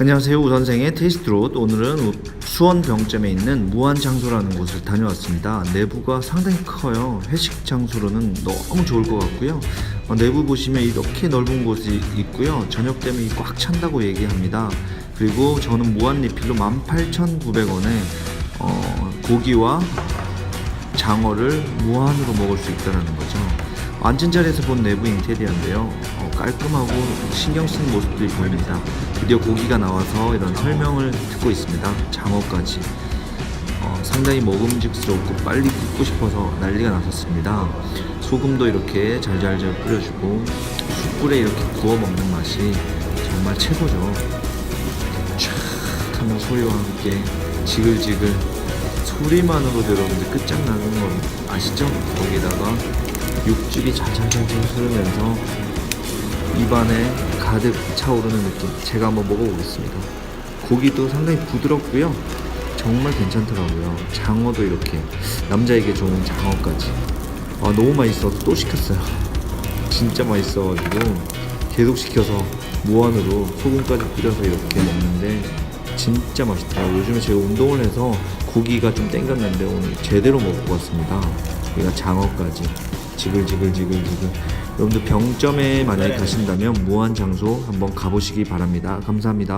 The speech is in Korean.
안녕하세요. 우선생의 테이스트롯 오늘은 수원 병점에 있는 무한장소라는 곳을 다녀왔습니다. 내부가 상당히 커요. 회식 장소로는 너무 좋을 것 같고요. 어, 내부 보시면 이렇게 넓은 곳이 있고요. 저녁 되면 이꽉 찬다고 얘기합니다. 그리고 저는 무한 리필로 18,900원에 어, 고기와 장어를 무한으로 먹을 수 있다는 거죠. 앉은 자리에서 본 내부 인테리어인데요. 어, 깔끔하고 신경 쓴 모습들이 보입니다. 드디어 고기가 나와서 이런 설명을 듣고 있습니다. 장어까지. 어, 상당히 먹음직스럽고 빨리 굽고 싶어서 난리가 났었습니다. 소금도 이렇게 잘잘잘 뿌려주고 숯불에 이렇게 구워 먹는 맛이 정말 최고죠. 촥 하는 소리와 함께 지글지글 소리만으로도 여러분들 끝장나는 거 아시죠? 거기다가 육즙이 잘잘잘잘 흐르면서 입안에 가득 차오르는 느낌. 제가 한번 먹어보겠습니다. 고기도 상당히 부드럽고요. 정말 괜찮더라고요. 장어도 이렇게 남자에게 좋은 장어까지. 아 너무 맛있어서 또 시켰어요. 진짜 맛있어가지고 계속 시켜서 무한으로 소금까지 뿌려서 이렇게 먹는데 진짜 맛있더라고요. 요즘에 제가 운동을 해서 고기가 좀 땡겼는데 오늘 제대로 먹고 왔습니다. 여기가 장어까지 지글지글지글지글. 여러분들 병점에 만약에 가신다면 무한 장소 한번 가보시기 바랍니다. 감사합니다.